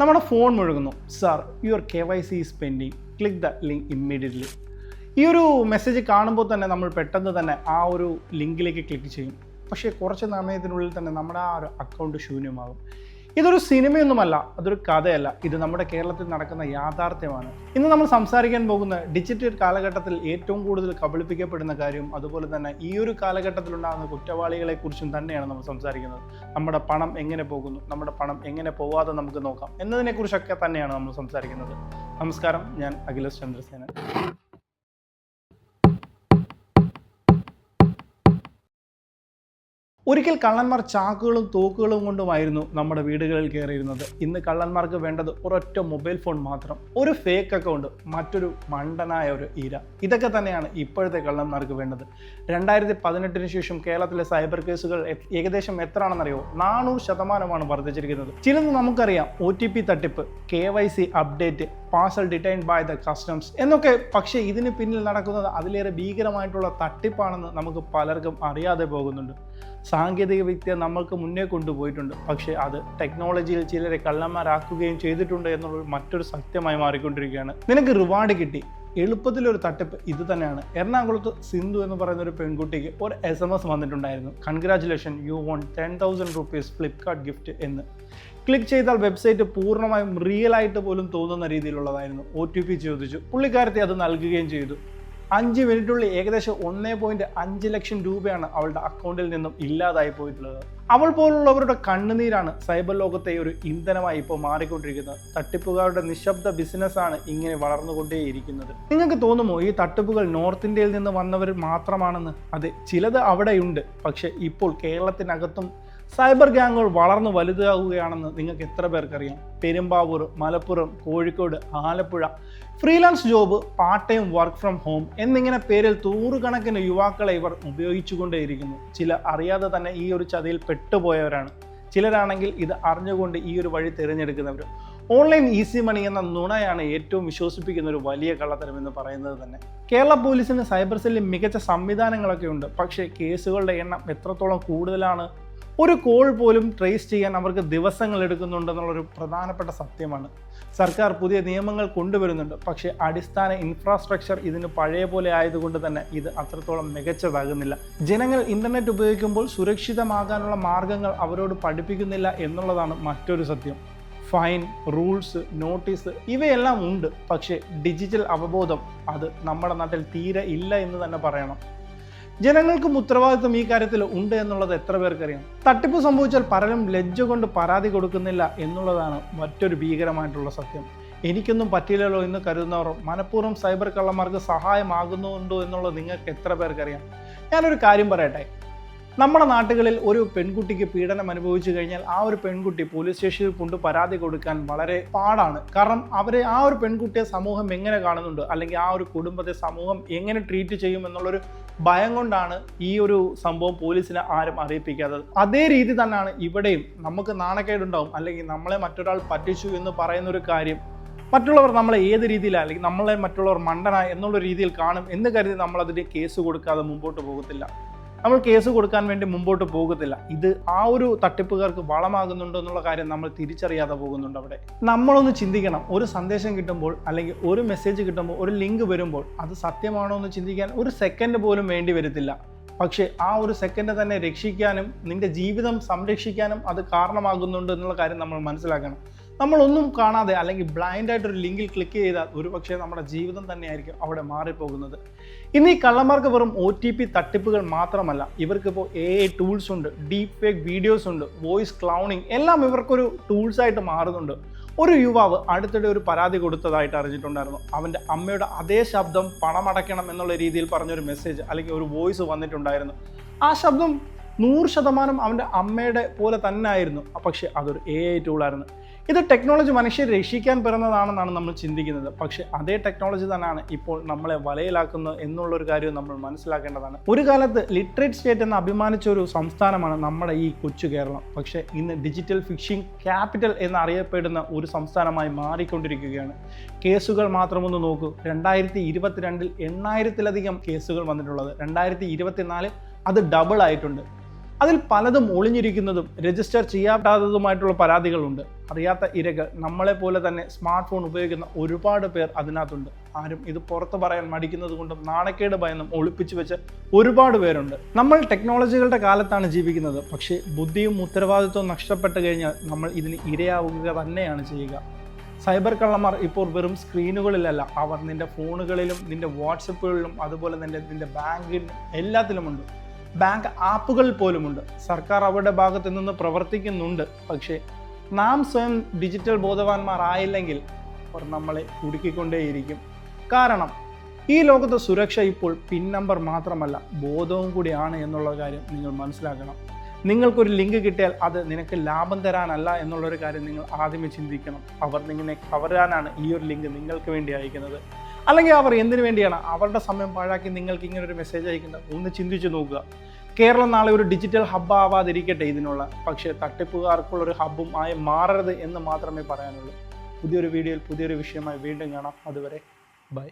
നമ്മുടെ phone മുഴുകുന്നു. Sir your K Y C is pending click the link immediately ഈ ഒരു message കാണുമ്പോൾ തന്നെ നമ്മൾ പെട്ടെന്ന് തന്നെ ആ ഒരു ലിങ്കിലേക്ക് ക്ലിക്ക് ചെയ്യും. പക്ഷേ കുറച്ച് സമയത്തിനുള്ളിൽ തന്നെ നമ്മുടെ ആ ഒരു അക്കൗണ്ട് ശൂന്യമാകും. ഇതൊരു സിനിമയൊന്നുമല്ല അതൊരു കഥയല്ല. ഇത് നമ്മുടെ കേരളത്തിൽ നടക്കുന്ന യാഥാർത്ഥ്യമാണ്. ഇന്ന് നമ്മൾ സംസാരിക്കാൻ പോകുന്ന ഡിജിറ്റൽ കാലഘട്ടത്തിൽ ഏറ്റവും കൂടുതൽ കബളിപ്പിക്കപ്പെടുന്ന കാര്യം അതുപോലെ തന്നെ ഈ ഒരു കാലഘട്ടത്തിലുണ്ടാകുന്ന കുറ്റവാളികളെ കുറിച്ചും തന്നെയാണ് നമ്മൾ സംസാരിക്കുന്നത്. നമ്മുടെ പണം എങ്ങനെ പോകുന്നു നമ്മുടെ പണം എങ്ങനെ പോവാതെ നമുക്ക് നോക്കാം എന്നതിനെക്കുറിച്ചൊക്കെ തന്നെയാണ് നമ്മൾ സംസാരിക്കുന്നത്. നമസ്കാരം ഞാൻ അഖിലേഷ് ചന്ദ്രസേനൻ. ഒരിക്കൽ കള്ളന്മാർ ചാക്കുകളും തോക്കുകളും കൊണ്ടുമായിരുന്നു നമ്മുടെ വീടുകളിൽ കയറിയിരുന്നത്. ഇന്ന് കള്ളന്മാർക്ക് വേണ്ടത് ഒരൊറ്റ മൊബൈൽ ഫോൺ മാത്രം ഒരു ഫേക്ക് അക്കൗണ്ട് മറ്റൊരു മണ്ടനായ ഒരു ഇര. ഇതൊക്കെ തന്നെയാണ് ഇപ്പോഴത്തെ കള്ളന്മാർക്ക് വേണ്ടത്. രണ്ടായിരത്തി പതിനെട്ടിന് ശേഷം കേരളത്തിലെ സൈബർ കേസുകൾ ഏകദേശം എത്രയാണെന്നറിയോ? നാനൂറ് ശതമാനമാണ് വർദ്ധിച്ചിരിക്കുന്നത്. ചിലത് നമുക്കറിയാം. ഒ ടി പി തട്ടിപ്പ് K Y C update parcel detain by the customs എന്നൊക്കെ പക്ഷേ ഇതിന് പിന്നിൽ നടക്കുന്നത് അതിലേറെ ഭീകരമായിട്ടുള്ള തട്ടിപ്പാണെന്ന് നമുക്ക് പലർക്കും അറിയാതെ പോകുന്നുണ്ട്. സാങ്കേതിക വിദ്യ നമ്മൾക്ക് മുന്നേ കൊണ്ടുപോയിട്ടുണ്ട്. പക്ഷേ അത് ടെക്നോളജിയിൽ ചിലരെ കള്ളന്മാരാക്കുകയും ചെയ്തിട്ടുണ്ട് എന്നുള്ള മറ്റൊരു സത്യമായി മാറിക്കൊണ്ടിരിക്കുകയാണ്. നിനക്ക് റിവാർഡ് കിട്ടി. എളുപ്പത്തിലൊരു തട്ടിപ്പ് ഇത് തന്നെയാണ്. എറണാകുളത്ത് സിന്ധു എന്ന് പറയുന്ന ഒരു പെൺകുട്ടിക്ക് ഒരു എസ് എം എസ് വന്നിട്ടുണ്ടായിരുന്നു. Congratulation you won ten thousand rupees Flipkart gift എന്ന്. ക്ലിക്ക് ചെയ്താൽ വെബ്സൈറ്റ് പൂർണമായും റിയൽ ആയിട്ട് പോലും തോന്നുന്ന രീതിയിലുള്ളതായിരുന്നു. ഒ ടി പി ചോദിച്ചു. പുള്ളിക്കാരത്തെ അത് നൽകുകയും ചെയ്തു. അഞ്ച് മിനിറ്റുള്ളിൽ ഏകദേശം ഒന്നേ പോയിന്റ് അഞ്ച് ലക്ഷം രൂപയാണ് അവളുടെ അക്കൗണ്ടിൽ നിന്നും ഇല്ലാതായി പോയിട്ടുള്ളത്. അവൾ പോലുള്ളവരുടെ കണ്ണുനീരാണ് സൈബർ ലോകത്തെ ഒരു ഇന്ധനമായി ഇപ്പോൾ മാറിക്കൊണ്ടിരിക്കുന്നത്. തട്ടിപ്പുകാരുടെ നിശബ്ദ ബിസിനസ്സാണ് ഇങ്ങനെ വളർന്നുകൊണ്ടേയിരിക്കുന്നത്. നിങ്ങൾക്ക് തോന്നുമോ ഈ തട്ടിപ്പുകൾ നോർത്ത് ഇന്ത്യയിൽ നിന്ന് വന്നവർ മാത്രമാണെന്ന്? അതെ ചിലത് അവിടെയുണ്ട്. പക്ഷേ ഇപ്പോൾ കേരളത്തിനകത്തും സൈബർ ഗ്യാങ്ങുകൾ വളർന്നു വലുതാവുകയാണെന്ന് നിങ്ങൾക്ക് എത്ര പേർക്കറിയാം? Perumbavoor Malappuram Kozhikode Alappuzha. Freelance job part time work from home എന്നിങ്ങനെ പേരിൽ നൂറുകണക്കിന് യുവാക്കളെ ഇവർ ഉപയോഗിച്ചുകൊണ്ടേയിരിക്കുന്നു. ചില അറിയാതെ തന്നെ ഈ ഒരു ചതിയിൽ പെട്ടുപോയവരാണ്. ചിലരാണെങ്കിൽ ഇത് അറിഞ്ഞുകൊണ്ട് ഈ ഒരു വഴി തിരഞ്ഞെടുക്കുന്നവർ ഓൺലൈൻ ഈസി മണി എന്ന നുണയാണ് ഏറ്റവും വിശ്വസിപ്പിക്കുന്ന ഒരു വലിയ കള്ളത്തരം എന്ന് പറയുന്നത് തന്നെ. കേരള പോലീസിന് സൈബർ സെല്ലിൽ മികച്ച സംവിധാനങ്ങളൊക്കെ ഉണ്ട്. പക്ഷേ കേസുകളുടെ എണ്ണം എത്രത്തോളം കൂടുതലാണ് ഒരു കോൾ പോലും ട്രേസ് ചെയ്യാൻ അവർക്ക് ദിവസങ്ങൾ എടുക്കുന്നുണ്ടെന്നുള്ളൊരു പ്രധാനപ്പെട്ട സത്യമാണ്. സർക്കാർ പുതിയ നിയമങ്ങൾ കൊണ്ടുവരുന്നുണ്ട്. പക്ഷേ അടിസ്ഥാന ഇൻഫ്രാസ്ട്രക്ചർ ഇതിന് പഴയ പോലെ ആയതുകൊണ്ട് തന്നെ ഇത് അത്രത്തോളം മികച്ചതാകുന്നില്ല. ജനങ്ങൾ ഇന്റർനെറ്റ് ഉപയോഗിക്കുമ്പോൾ സുരക്ഷിതമാകാനുള്ള മാർഗങ്ങൾ അവരോട് പഠിപ്പിക്കുന്നില്ല എന്നുള്ളതാണ് മറ്റൊരു സത്യം. ഫൈൻ റൂൾസ് നോട്ടീസ് ഇവയെല്ലാം ഉണ്ട്. പക്ഷേ ഡിജിറ്റൽ അവബോധം അത് നമ്മുടെ നാട്ടിൽ തീരെ ഇല്ല എന്ന് തന്നെ പറയണം. ജനങ്ങൾക്കും ഉത്തരവാദിത്വം ഈ കാര്യത്തിൽ ഉണ്ട് എന്നുള്ളത് എത്ര പേർക്കറിയാം? തട്ടിപ്പ് സംഭവിച്ചാൽ പലരും ലജ്ജ കൊണ്ട് പരാതി കൊടുക്കുന്നില്ല എന്നുള്ളതാണ് മറ്റൊരു ഭീകരമായിട്ടുള്ള സത്യം. എനിക്കൊന്നും പറ്റില്ലല്ലോ എന്ന് കരുതുന്നവർ മനഃപൂർവം സൈബർ കള്ളന്മാർക്ക് സഹായമാകുന്നുണ്ടോ എന്നുള്ളത് നിങ്ങൾക്ക് എത്ര പേർക്കറിയാം? ഞാനൊരു കാര്യം പറയട്ടെ. നമ്മുടെ നാട്ടുകളിൽ ഒരു പെൺകുട്ടിക്ക് പീഡനം അനുഭവിച്ചു കഴിഞ്ഞാൽ ആ ഒരു പെൺകുട്ടി പോലീസ് സ്റ്റേഷനിൽ കൊണ്ട് പരാതി കൊടുക്കാൻ വളരെ പാടാണ്. കാരണം അവരെ ആ ഒരു പെൺകുട്ടിയെ സമൂഹം എങ്ങനെ കാണുന്നുണ്ട്? അല്ലെങ്കിൽ ആ ഒരു കുടുംബത്തെ സമൂഹം എങ്ങനെ ട്രീറ്റ് ചെയ്യും എന്നുള്ളൊരു ഭയം കൊണ്ടാണ് ഈ ഒരു സംഭവം പോലീസിനെ ആരും അറിയിപ്പിക്കാത്തത്. അതേ രീതി തന്നെയാണ് ഇവിടെയും. നമുക്ക് നാണക്കേടുണ്ടാവും. അല്ലെങ്കിൽ നമ്മളെ മറ്റൊരാൾ പറ്റിച്ചു എന്ന് പറയുന്ന ഒരു കാര്യം മറ്റുള്ളവർ നമ്മളെ ഏത് രീതിയിലാണ് അല്ലെങ്കിൽ നമ്മളെ മറ്റുള്ളവർ മണ്ടന എന്നുള്ള രീതിയിൽ കാണും എന്ന് കരുതി നമ്മളതിന്റെ കേസ് കൊടുക്കാതെ മുമ്പോട്ട് പോകത്തില്ല. നമ്മൾ കേസ് കൊടുക്കാൻ വേണ്ടി മുമ്പോട്ട് പോകത്തില്ല ഇത് ആ ഒരു തട്ടിപ്പുകാർക്ക് വളമാകുന്നുണ്ടോ എന്നുള്ള കാര്യം നമ്മൾ തിരിച്ചറിയാതെ പോകുന്നുണ്ട് അവിടെ. നമ്മളൊന്ന് ചിന്തിക്കണം. ഒരു സന്ദേശം കിട്ടുമ്പോൾ അല്ലെങ്കിൽ ഒരു മെസ്സേജ് കിട്ടുമ്പോൾ ഒരു ലിങ്ക് വരുമ്പോൾ അത് സത്യമാണോ എന്ന് ചിന്തിക്കാൻ ഒരു സെക്കൻഡ് പോലും വേണ്ടി വരത്തില്ല. പക്ഷേ ആ ഒരു സെക്കൻഡ് തന്നെ രക്ഷിക്കാനും നിന്റെ ജീവിതം സംരക്ഷിക്കാനും അത് കാരണമാകുന്നുണ്ട് എന്നുള്ള കാര്യം നമ്മൾ മനസ്സിലാക്കണം. നമ്മളൊന്നും കാണാതെ അല്ലെങ്കിൽ ബ്ലൈൻഡ് ആയിട്ട് ഒരു ലിങ്കിൽ ക്ലിക്ക് ചെയ്താൽ ഒരുപക്ഷെ നമ്മുടെ ജീവിതം തന്നെയായിരിക്കും അവിടെ മാറിപ്പോകുന്നത്. ഇന്ന് ഈ കള്ളന്മാർക്ക് വെറും ഒ ടി പി തട്ടിപ്പുകൾ മാത്രമല്ല ഇവർക്കിപ്പോൾ എ ഐ ടൂൾസ് ഉണ്ട് ഡീപ് ഫേക്ക് വീഡിയോസ് ഉണ്ട് വോയിസ് ക്ലൗണിങ് എല്ലാം ഇവർക്കൊരു ടൂൾസ് ആയിട്ട് മാറുന്നുണ്ട്. ഒരു യുവാവ് അടുത്തിടെ ഒരു പരാതി കൊടുത്തതായിട്ട് അറിഞ്ഞിട്ടുണ്ടായിരുന്നു. അവന്റെ അമ്മയുടെ അതേ ശബ്ദം പണമടയ്ക്കണം എന്നുള്ള രീതിയിൽ പറഞ്ഞൊരു മെസ്സേജ് അല്ലെങ്കിൽ ഒരു വോയിസ് വന്നിട്ടുണ്ടായിരുന്നു. ആ ശബ്ദം നൂറ് ശതമാനം അവന്റെ അമ്മയുടെ പോലെ തന്നെ ആയിരുന്നു പക്ഷേ അതൊരു എ ഐ ടൂളായിരുന്നു ഇത് ടെക്നോളജി മനുഷ്യരെ രക്ഷിക്കാൻ പിറന്നതാണെന്നാണ് നമ്മൾ ചിന്തിക്കുന്നത്. പക്ഷേ അതേ ടെക്നോളജി തന്നെയാണ് ഇപ്പോൾ നമ്മളെ വലയിലാക്കുന്നത് എന്നുള്ളൊരു കാര്യം നമ്മൾ മനസ്സിലാക്കേണ്ടതാണ്. ഒരു കാലത്ത് ലിറ്ററേറ്റ് സ്റ്റേറ്റ് എന്ന് അഭിമാനിച്ച ഒരു സംസ്ഥാനമാണ് നമ്മുടെ ഈ കൊച്ചു കേരളം. പക്ഷേ ഇന്ന് ഡിജിറ്റൽ ഫിഷിംഗ് ക്യാപിറ്റൽ എന്നറിയപ്പെടുന്ന ഒരു സംസ്ഥാനമായി മാറിക്കൊണ്ടിരിക്കുകയാണ്. കേസുകൾ മാത്രമൊന്ന് നോക്കൂ. രണ്ടായിരത്തി ഇരുപത്തിരണ്ടിൽ എണ്ണായിരത്തിലധികം കേസുകൾ വന്നിട്ടുള്ളത്. രണ്ടായിരത്തി ഇരുപത്തിനാലിൽ അത് ഡബിൾ ആയിട്ടുണ്ട്. അതിൽ പലതും ഒളിഞ്ഞിരിക്കുന്നതും രജിസ്റ്റർ ചെയ്യാത്തതുമായിട്ടുള്ള പരാതികളുണ്ട്. അറിയാത്ത ഇരകൾ നമ്മളെ പോലെ തന്നെ സ്മാർട്ട് ഫോൺ ഉപയോഗിക്കുന്ന ഒരുപാട് പേർ അതിനകത്തുണ്ട്. ആരും ഇത് പുറത്ത് പറയാൻ മടിക്കുന്നത് കൊണ്ടും നാണക്കേട് ഭയന്നും ഒളിപ്പിച്ചു വെച്ച് ഒരുപാട് പേരുണ്ട്. നമ്മൾ ടെക്നോളജികളുടെ കാലത്താണ് ജീവിക്കുന്നത്. പക്ഷേ ബുദ്ധിയും ഉത്തരവാദിത്വവും നഷ്ടപ്പെട്ടു കഴിഞ്ഞാൽ നമ്മൾ ഇതിന് ഇരയാവുക തന്നെയാണ് ചെയ്യുക. സൈബർ കള്ളന്മാർ ഇപ്പോൾ വെറും സ്ക്രീനുകളിലല്ല അവർ നിന്റെ ഫോണുകളിലും നിന്റെ വാട്സപ്പുകളിലും അതുപോലെ തന്നെ നിന്റെ ബാങ്കിലും എല്ലാത്തിലുമുണ്ട്. ബാങ്ക് ആപ്പുകൾ പോലുമുണ്ട്. സർക്കാർ അവരുടെ ഭാഗത്ത് നിന്ന് പ്രവർത്തിക്കുന്നുണ്ട്. പക്ഷേ നാം സ്വയം ഡിജിറ്റൽ ബോധവാന്മാർ ആയില്ലെങ്കിൽ അവർ നമ്മളെ കുടുക്കിക്കൊണ്ടേയിരിക്കും. കാരണം ഈ ലോകത്തെ സുരക്ഷ ഇപ്പോൾ പിൻ നമ്പർ മാത്രമല്ല ബോധവും കൂടിയാണ് എന്നുള്ള കാര്യം നിങ്ങൾ മനസ്സിലാക്കണം. നിങ്ങൾക്കൊരു ലിങ്ക് കിട്ടിയാൽ അത് നിനക്ക് ലാഭം തരാനല്ല എന്നുള്ളൊരു കാര്യം നിങ്ങൾ ആദ്യമേ ചിന്തിക്കണം. അവർ നിങ്ങളെ കവരാനാണ് ഈ ഒരു ലിങ്ക് നിങ്ങൾക്ക് വേണ്ടി അയക്കുന്നത്. അല്ലെങ്കിൽ അവർ എന്തിനു വേണ്ടിയാണ് അവരുടെ സമയം പാഴാക്കി നിങ്ങൾക്ക് ഇങ്ങനെ ഒരു മെസ്സേജ് അയക്കുന്നത്? ഒന്ന് ചിന്തിച്ചു നോക്കുക. കേരളം നാളെ ഒരു ഡിജിറ്റൽ ഹബ്ബ് ആവാതിരിക്കട്ടെ ഇതിനുള്ള. പക്ഷേ തട്ടിപ്പുകാർക്കുള്ള ഒരു ഹബ്ബും ആയി മാറരുത് എന്ന് മാത്രമേ പറയാനുള്ളൂ. പുതിയൊരു വീഡിയോയിൽ പുതിയൊരു വിഷയമായി വീണ്ടും കാണാം. അതുവരെ ബൈ.